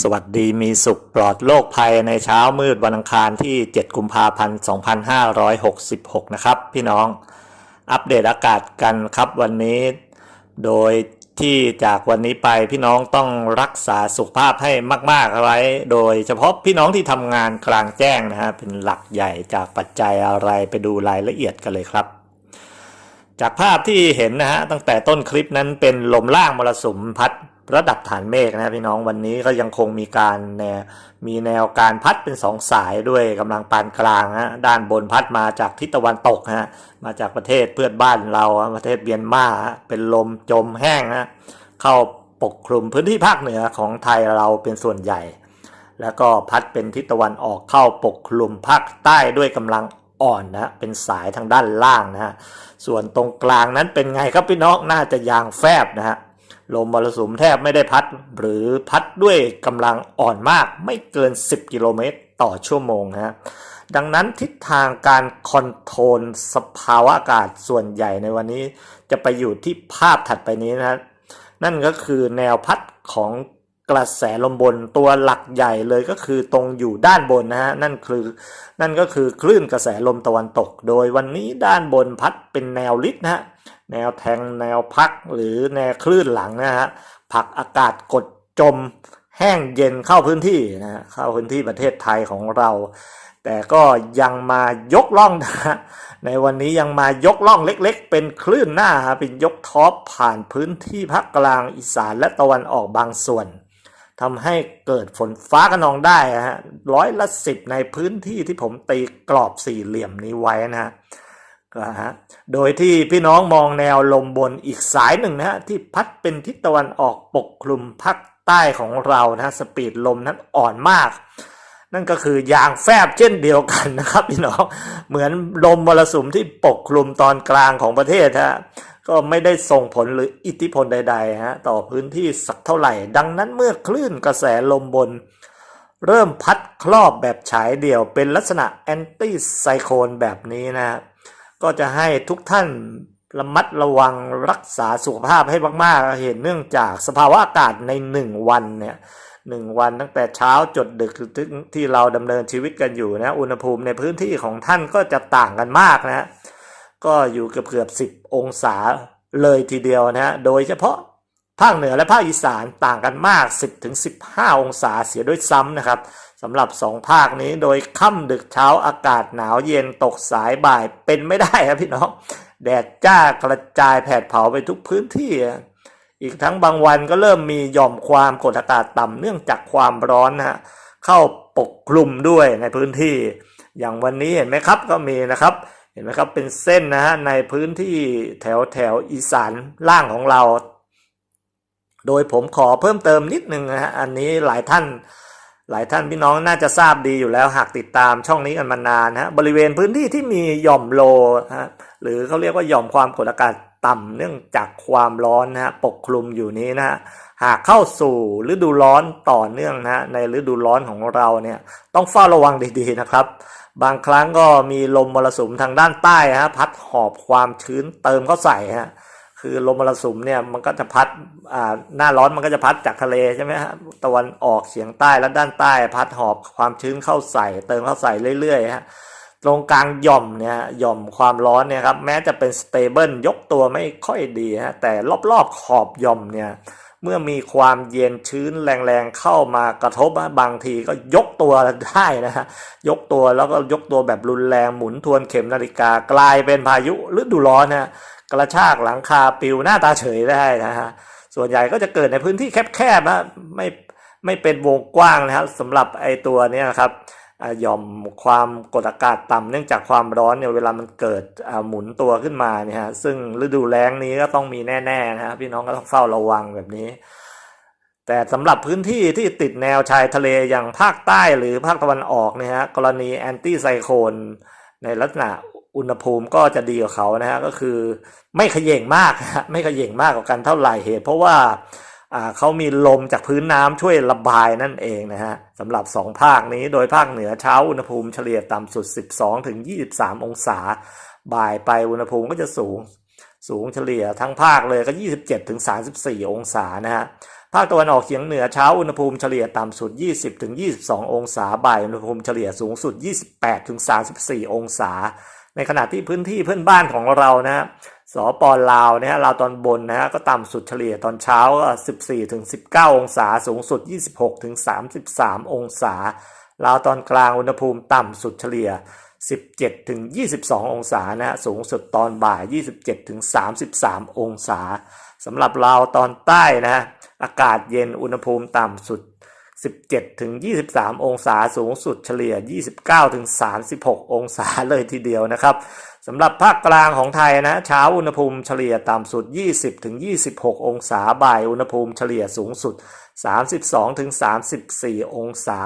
สวัสดีมีสุขปลอดโรคภัยในเช้ามืดวันอังคารที่ 7 กุมภาพันธ์ 2566 นะครับ พี่น้องอัปเดตอากาศกันครับวันนี้ โดยที่จากวันนี้ไปพี่น้องต้องรักษาสุขภาพให้มากๆไว้ โดยเฉพาะพี่น้องที่ทำงานกลางแจ้งนะฮะเป็นหลักใหญ่จากปัจจัยอะไรไปดูรายละเอียดกันเลยครับจากภาพที่เห็นนะฮะตั้งแต่ต้นคลิปนั้นเป็นลมล่างมรสุมพัด ระดับฐานเมฆนะพี่น้องวันนี้ก็ยังคงมีการแนวมีแนวการพัดเป็นสองสายด้วยกำลังปานกลางฮะด้านบนพัดมาจากทิศตะวันตกฮะมาจากประเทศเพื่อนบ้านเราประเทศเมียนมาฮะเป็นลมจมแห้งฮะเข้าปกคลุมพื้นที่ภาคเหนือของไทยเราเป็นส่วนใหญ่ แล้วก็พัดเป็นทิศตะวันออกเข้าปกคลุมภาคใต้ด้วยกำลังอ่อนนะเป็นสายทางด้านล่างนะฮะส่วนตรงกลางนั้นเป็นไงครับพี่น้องน่าจะยางแฟบนะฮะ ลมมรสุมแทบไม่ได้พัด หรือพัดด้วยกำลังอ่อนมากไม่เกิน 10 กิโลเมตรต่อชั่วโมงนะฮะดังนั้นทิศทางการคอนโทรลสภาวะอากาศส่วนใหญ่ในวันนี้ จะไปอยู่ที่ภาพถัดไปนี้นะฮะนั่นก็คือแนวพัดของ กระแสลมบนตัวหลักใหญ่เลยก็คือตรงอยู่ด้านบนนะฮะนั่นคือนั่นก็คือคลื่นกระแสลมตะวันตก โดยวันนี้ด้านบนพัดเป็นแนวลิดนะฮะแนวแทงแนวพักหรือแนวคลื่นหลังนะฮะผักอากาศกดจมแห้งเย็นเข้าพื้นที่นะฮะเข้าพื้นที่ประเทศไทยของเรา แต่ก็ยังมายกล่องนะฮะในวันนี้ยังมายกล่องเล็กๆ เป็นคลื่นหน้าฮะเป็นยกท็อปผ่านพื้นที่ภาคกลางอีสานและตะวันออกบางส่วน ทำให้เกิดฝนฟ้าขนองได้ฮะร้อยละสิบในพื้นที่ที่ผมตีกรอบสี่เหลี่ยมนี้ไว้นะฮะก็ฮะโดยที่พี่น้องมองแนวลมบนอีกสายหนึ่งนะฮะที่พัดเป็นทิศตะวันออกปกคลุมภาคใต้ของเรานะฮะสปีดลมนั้นอ่อนมาก นั่นก็คือยางแฟบเช่นเดียวกันนะครับพี่น้องเหมือนลมมรสุมที่ปกคลุมตอนกลางของประเทศฮะ ก็ไม่ได้ส่งผลหรืออิทธิพลใดๆฮะต่อพื้นที่สักเท่าไหร่ ดังนั้นเมื่อคลื่นกระแสลมบน เริ่มพัดครอบแบบฉายเดี่ยวเป็นลักษณะแอนตี้ไซโคลนแบบนี้นะฮะก็จะให้ทุกท่านระมัดระวังรักษาสุขภาพให้มากๆ เห็นเนื่องจากสภาวะอากาศในหนึ่งวันเนี่ยหนึ่งวันตั้งแต่เช้าจดดึกที่เราดำเนินชีวิตกันอยู่นะ อุณหภูมิในพื้นที่ของท่านก็จะต่างกันมากนะ ก็อยู่เกือบเกือบสิบองศาเลยทีเดียวนะฮะ โดยเฉพาะภาคเหนือและภาคอีสานต่างกันมาก 10ถึง15 องศาเสียด้วยซ้ำนะครับสำหรับสองภาคนี้โดยค่ำดึกเช้าอากาศหนาวเย็นตกสายบ่ายเป็นไม่ได้ครับพี่น้องแดดจ้ากระจายแผดเผาไปทุกพื้นที่ อีกทั้งบางวันก็เริ่มมีหย่อมความกดอากาศต่ำเนื่องจากความร้อนนะฮะเข้าปกคลุมด้วยในพื้นที่ อย่างวันนี้เห็นไหมครับก็มีนะครับ ห็นไหมครับเป็นเส้นนะฮะในพื้นที่แถวแถวอีสานล่างของเรา โดยผมขอเพิ่มเติมนิดนึงนะฮะอันนี้หลายท่าน หลายท่านพี่น้องน่าจะทราบดีอยู่แล้วหากติดตามช่องนี้กันมานานนะฮะบริเวณพื้นที่ที่มีหย่อมโลฮะหรือเขาเรียกว่าหย่อมความกดอากาศ ต่ำเนื่องจากความร้อนนะฮะปกคลุมอยู่นี้นะฮะหากเข้าสู่ฤดูร้อนต่อเนื่องนะฮะในฤดูร้อนของเราเนี่ยต้องเฝ้าระวังดีๆนะครับ บางครั้งก็มีลมมรสุมทางด้านใต้ฮะพัดหอบความชื้นเติมเข้าใส่ฮะคือลมมรสุมเนี่ยมันก็จะพัดอ่าหน้าร้อนมันก็จะพัดจากทะเลใช่ไหมฮะตะวันออกเฉียงใต้และด้านใต้ พัดหอบความชื้นเข้าใส่ เติมเข้าใส่เรื่อยๆฮะ ตรงกลางหย่อมเนี่ยหย่อมความร้อนเนี่ยครับแม้จะเป็นสเตเบิลยกตัวไม่ค่อยดีฮะแต่รอบๆขอบหย่อมเนี่ยเมื่อมีความเย็นชื้นแรงๆเข้ามากระทบ บางทีก็ยกตัวได้นะฮะยกตัวแล้วก็ยกตัวแบบรุนแรงหมุนทวนเข็มนาฬิกากลายเป็นพายุฤดูร้อนนะฮะกระชากหลังคาปิวหน้าตาเฉยได้นะฮะส่วนใหญ่ก็จะเกิดในพื้นที่แคบๆนะไม่ไม่เป็นวงกว้างนะครับสำหรับไอตัวเนี้ยนะครับ หย่อมความกดอากาศต่ำเนื่องจากความร้อนเนี่ยเวลามันเกิดหมุนตัวขึ้นมาเนี่ยฮะซึ่งฤดูแล้งนี้ก็ต้องมีแน่ๆนะครับพี่น้องก็ต้องเฝ้าระวังแบบนี้ แต่สำหรับพื้นที่ที่ติดแนวชายทะเลอย่างภาคใต้หรือภาคตะวันออกเนี่ยฮะกรณีแอนตี้ไซโคลนในลักษณะอุณหภูมิก็จะดีกว่าเขานะฮะก็คือไม่ขย่งมากไม่ขย่งมากกว่ากันเท่าไหร่เหตุเพราะว่า เขามีลมจากพื้นน้ำช่วยระบายนั่นเองนะฮะสำหรับสองภาคนี้โดยภาคเหนือเช้าอุณหภูมิเฉลี่ยต่ำสุด 12ถึง23 องศา บ่ายไปอุณหภูมิก็จะสูง สูงเฉลี่ยทั้งภาคเลยก็ 27ถึง34 องศานะฮะภาคตะวันออกเฉียงเหนือเช้าอุณหภูมิเฉลี่ยต่ำสุด 20-22 องศา บ่ายอุณหภูมิเฉลี่ยสูงสุด 28-34 องศา ในขณะที่พื้นที่เพื่อนบ้านของเรานะฮะ สปลาวนะฮะลาวตอนบนนะฮะก็ต่ำสุดเฉลี่ยตอนเช้าก็14-19 องศาสูงสุด 26-33 องศาลาวตอนกลางอุณหภูมิต่ำสุดเฉลี่ย 17ถึง22 องศานะฮะสูงสุดตอนบ่าย 27ถึง33 องศาสำหรับลาวตอนใต้นะอากาศเย็นอุณหภูมิต่ำสุด 17ถึง23 องศาสูงสุดเฉลี่ย 29ถึง36 องศาเลยทีเดียวนะครับสำหรับภาคกลางของไทยนะเช้าอุณหภูมิเฉลี่ยต่ำสุด 20ถึง26 องศาบ่ายอุณหภูมิเฉลี่ยสูงสุด 32ถึง34 องศา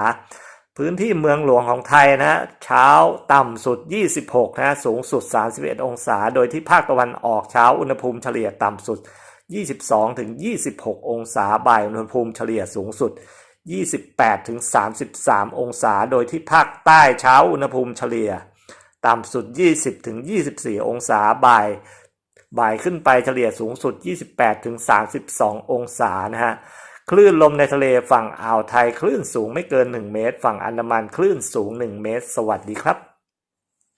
พื้นที่เมืองหลวงของไทยนะเช้าต่ำสุด 26นะฮะสูงสุด 31 องศา โดยที่ภาคตะวันออกเช้าอุณหภูมิเฉลี่ยต่ำสุด 22ถึง26 องศาบ่ายอุณหภูมิเฉลี่ยสูงสุด 28-33 องศา โดยที่ภาคใต้เช้าอุณหภูมิเฉลี่ย ต่ำสุด 20-24 องศาบ่าย บ่ายขึ้นไปเฉลี่ยสูงสุด 28-32 องศานะฮะคลื่นลมในทะเลฝั่งอ่าวไทยคลื่นสูงไม่เกิน 1 เมตร ฝั่งอันดามันคลื่นสูง 1 เมตร สวัสดีครับ